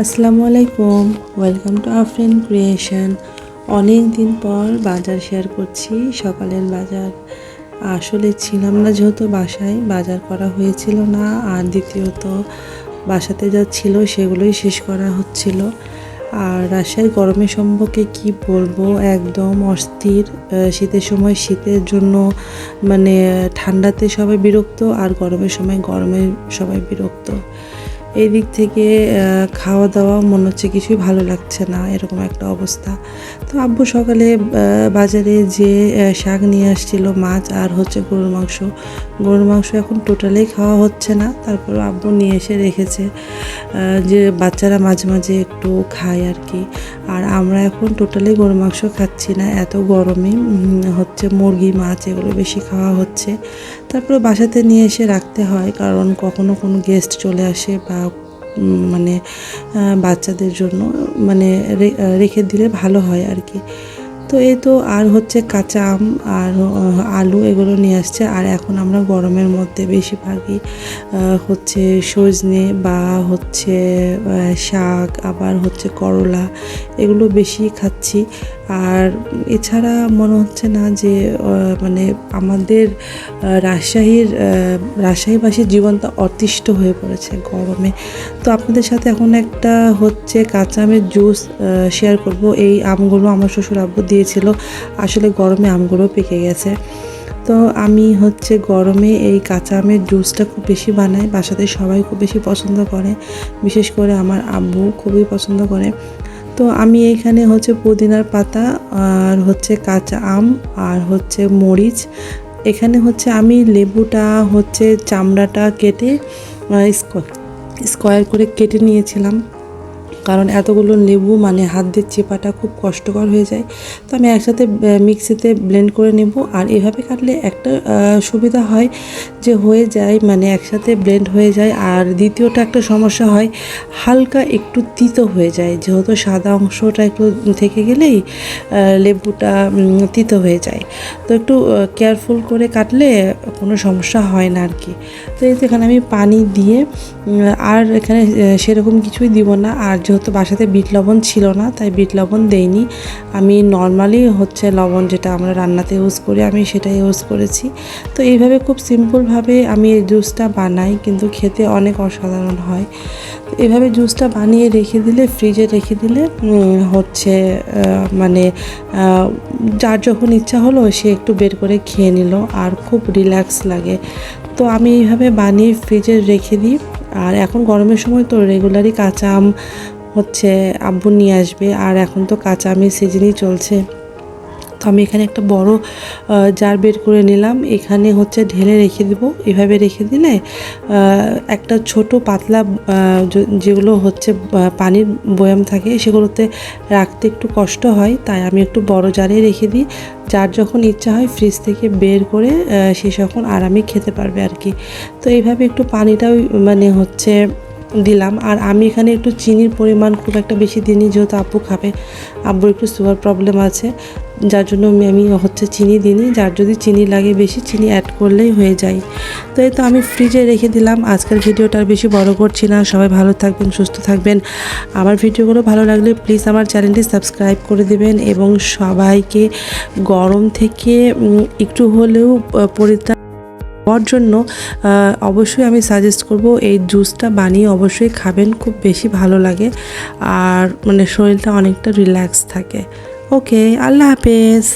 আসসালামু আলাইকুম। Welcome to Afrin creation অনেক দিন পর বাজার শেয়ার করছি। সকালের বাজার আসলে ছিলাম না যেহেতু বাসায়। বাজার করা হয়েছিল না। আর দ্বিতীয়ত বাসাতে যা ছিল সেগুলোই শেষ করা হচ্ছিল। আর রাজশাহীর গরমের সম্পর্কে কি বলব? একদম অস্থির। শীতের সময় শীতের জন্য মানে ঠান্ডাতে সবাই বিরক্ত। আর গরমের সময় গরমে সবাই বিরক্ত। এই দিক থেকে খাওয়া দাওয়া মনে হচ্ছে কিছুই ভালো লাগছে না, এরকম একটা অবস্থা। তো আব্বু সকালে বাজারে যে শাক নিয়ে আসছিল, মাছ আর হচ্ছে গরুর মাংস। গরুর মাংস এখন টোটালি খাওয়া হচ্ছে না তারপর আব্বু নিয়ে এসে রেখেছে যে বাচ্চারা মাঝে মাঝে একটু খায় আর কি। আর আমরা এখন টোটালি গরুর মাংস খাচ্ছি না, এত গরমে হচ্ছে মুরগি, মাছ এগুলো বেশি খাওয়া হচ্ছে। তারপরে বাসাতে নিয়ে এসে রাখতে হয়, কারণ কখনো কোনো গেস্ট চলে আসে বা মানে বাচ্চাদের জন্য মানে রেখে দিলে ভালো হয় আর কি। তো এই তো আর হচ্ছে কাঁচা আম আর আলু এগুলো নিয়ে আসছে। আর এখন আমরা গরমের মধ্যে বেশিরভাগই হচ্ছে সজনে বা হচ্ছে শাক, আবার হচ্ছে করলা এগুলো বেশি খাচ্ছি। আর এছাড়া মনে হচ্ছে না যে মানে আমাদের রাজশাহীর রাজশাহীবাসীর জীবনটা অতিষ্ঠ হয়ে পড়েছে গরমে। তো আপনাদের সাথে এখন একটা হচ্ছে কাঁচা আমের জুস শেয়ার করব। এই আমগুলো আমার শ্বশুর আব্বু দিয়েছিল। আসলে গরমে আমগুলো পেকে গেছে। তো আমি হচ্ছে গরমে এই কাঁচা আমের জুসটা খুব বেশি বানাই। বাসাতে সবাই খুব বেশি পছন্দ করে। বিশেষ করে আমার আব্বু খুবই পছন্দ করে। তো আমি এখানে হচ্ছে পুদিনার পাতা আর হচ্ছে কাঁচা আম আর হচ্ছে মরিচ। এখানে হচ্ছে আমি লেবুটা হচ্ছে চামড়াটা কেটে স্কোয়ার করে কেটে নিয়েছিলাম। কারণ এতগুলো লেবু মানে হাত দিয়ে চেপাটা খুব কষ্টকর হয়ে যায়। তো আমি একসাথে মিক্সিতে ব্লেন্ড করে নেব। আর এভাবে কাটলে একটা সুবিধা হয় যে হয়ে যায় মানে একসাথে ব্লেন্ড হয়ে যায়। আর দ্বিতীয়টা একটা সমস্যা হয়, হালকা একটু তিতো হয়ে যায়। যেহেতু সাদা অংশটা একটু থেকে গেলেই লেবুটা তিতো হয়ে যায়। তো একটু কেয়ারফুল করে কাটলে কোনো সমস্যা হয় না আর কি তো এখানে আমি পানি দিয়ে আর এখানে সেরকম কিছুই দিব না। আর যেহেতু বাসাতে বিট লবণ ছিল না, তাই বিট লবণ দেইনি। আমি নর্মালি হচ্ছে লবণ যেটা আমরা রান্নাতে ইউজ করি, আমি সেটা ইউজ করেছি। তো এইভাবে খুব সিম্পলভাবে আমি এই জুসটা বানাই, কিন্তু খেতে অনেক অসাধারণ হয়। এভাবে জুসটা বানিয়ে রেখে দিলে ফ্রিজে রেখে দিলে হচ্ছে মানে যার যখন ইচ্ছা হলো, সে একটু বের করে খেয়ে নিল আর খুব রিল্যাক্স লাগে। তো আমি এইভাবে বানিয়ে ফ্রিজে রেখে দিই। আর এখন গরমের সময় তো রেগুলারই কাঁচা আম হচ্ছে আব্বু নিয়ে আসবে, আর এখন তো কাঁচা আমের সিজনই চলছে। তো আমি এখানে একটা বড় জার বের করে নিলাম। এখানে হচ্ছে ঢেলে রেখে দেব। এভাবে রেখে দিলে একটা ছোট পাতলা যেগুলো হচ্ছে পানির বয়াম থাকে, সেগুলোতে রাখতে একটু কষ্ট হয়। তাই আমি একটু বড় জারে রেখে দিই। যার যখন ইচ্ছা হয় ফ্রিজ থেকে বের করে সে যখন আরামে খেতে পারবে আর কি। তো এইভাবে একটু পানিটাও মানে হচ্ছে দিলাম। আর আমি এখানে একটু চিনির পরিমাণ খুব একটা বেশি দিইনি, যেহেতু আব্বু খাবে। আব্বুর একটু সুগার প্রবলেম আছে, যার জন্য আমি আমি হচ্ছে চিনি দিইনি। যার যদি চিনি লাগে বেশি, চিনি অ্যাড করলেই হয়ে যায়। তো এই তো আমি ফ্রিজে রেখে দিলাম। আজকের ভিডিওটা বেশি বড় করছি না। সবাই ভালো থাকবেন, সুস্থ থাকবেন। আমার ভিডিওগুলো ভালো লাগলে প্লিজ আমার চ্যানেলটি সাবস্ক্রাইব করে দেবেন এবং সবাইকে গরম থেকে একটু হলেও পরিত্রাণ হওয়ার জন্য অবশ্যই আমি সাজেস্ট করব এই জুসটা বানিয়ে অবশ্যই খাবেন, খুব বেশি ভালো লাগে। আর মানে শরীরটা অনেকটা রিল্যাক্স থাকে। ওকে আল্লাহ হাফেজ।